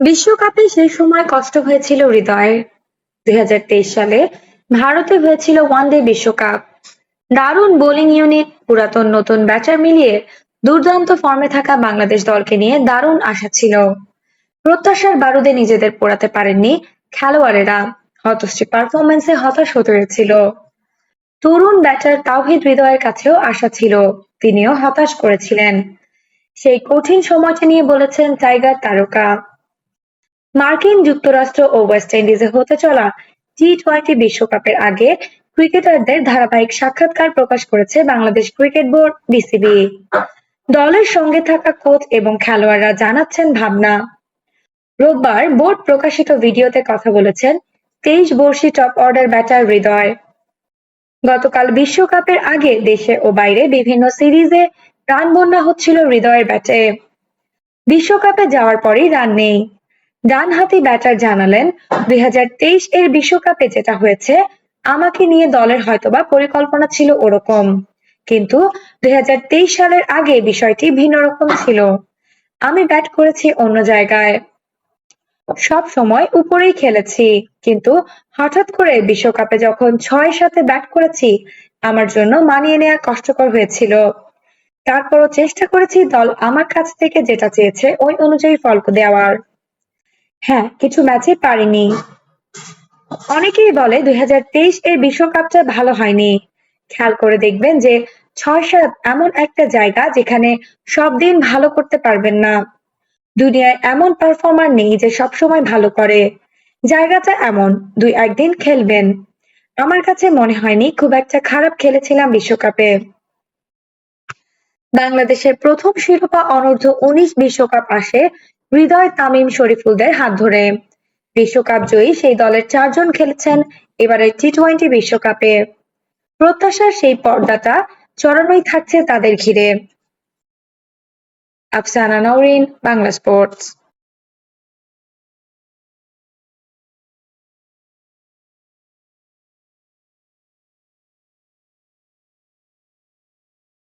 বিশ্বকাপে সেই সময় কষ্ট হয়েছিল হৃদয়ের। দুই হাজার তেইশ সালে ভারতে হয়েছিল ওয়ানডে বিশ্বকাপ। দারুণ বোলিং ইউনিট পুরাতন নতুন ব্যাটার মিলিয়ে দুর্দান্ত ফর্মে থাকা বাংলাদেশ দলকে নিয়ে দারুণ আশা ছিল। প্রত্যাশার বারুদে নিজেদের পোড়াতে পারেননি খেলোয়াড়েরা। হতশ্রী পারফরমেন্সে হতাশ হতে হয়েছিল। তরুণ ব্যাটার তাওহিদ হৃদয়ের কাছেও আশা ছিল, তিনিও হতাশ করেছিলেন। সেই কঠিন সময়টা নিয়ে বলেছেন টাইগার তারকা। মার্কিন যুক্তরাষ্ট্র ও ওয়েস্ট ইন্ডিজে হতে চলা টি টোয়েন্টি বিশ্বকাপের আগে ক্রিকেটারদের ধারাবাহিক সাক্ষাৎকার প্রকাশ করেছে বাংলাদেশ ক্রিকেট বোর্ড, বিসিবি। দলের সঙ্গে থাকা কোচ এবং খেলোয়াড়রা জানাচ্ছেন ভাবনা। রোববার বোর্ড প্রকাশিত ভিডিওতে কথা বলেছেন, তেইশ বর্ষী টপ অর্ডার ব্যাটার হৃদয়। গতকাল বিশ্বকাপের আগে দেশে ও বাইরে বিভিন্ন সিরিজে রান বন্যা হচ্ছিল হৃদয়ের ব্যাটে। বিশ্বকাপে যাওয়ার পরই রান নেই। ডানহাতি ব্যাটার জানালেন, দুই হাজার তেইশ এর বিশ্বকাপে যেটা হয়েছে, আমাকে নিয়ে দলের হয়তোবা পরিকল্পনা ছিল ওরকম। কিন্তু দুই হাজার তেইশ সালের আগে বিষয়টি ভিন্ন রকম ছিল। আমি ব্যাট করেছি অন্য জায়গায়। সব সময় উপরেই খেলেছি, কিন্তু হঠাৎ করে বিশ্বকাপে যখন ছয় সাথে ব্যাট করেছি, আমার জন্য মানিয়ে নেওয়া কষ্টকর হয়েছিল। তারপরও চেষ্টা করেছি দল আমার কাছ থেকে যেটা চেয়েছে ওই অনুযায়ী ফল দেওয়ার। হ্যাঁ কিছু ম্যাচে পারিনি। অনেকেই বলে দুই এর বিশ্বকাপটা ভালো হয়নি। খেয়াল করে দেখবেন যে ছয় সাত এমন একটা জায়গা যেখানে সব দিন ভালো করতে পারবেন না। দুনিয়ায় এমন পারফর্মার নেই যে সবসময় ভালো করে। জায়গাটা এমন, দুই একদিন খেলবেন। আমার কাছে মনে হয়নি খুব একটা খারাপ খেলেছিলাম বিশ্বকাপে। বাংলাদেশের প্রথম শিরোপা অনূর্ধ্ব উনিশ বিশ্বকাপ আসে হৃদয় তামিম শরীফুলদের হাত ধরে। বিশ্বকাপ জয়ী সেই দলের চারজন খেলেছেন এবারের টি টোয়েন্টি বিশ্বকাপে। প্রত্যাশার সেই পর্দাটা চড়ানোই থাকছে তাদের ঘিরে। আফসানা নওরিন, বাংলা স্পোর্টস।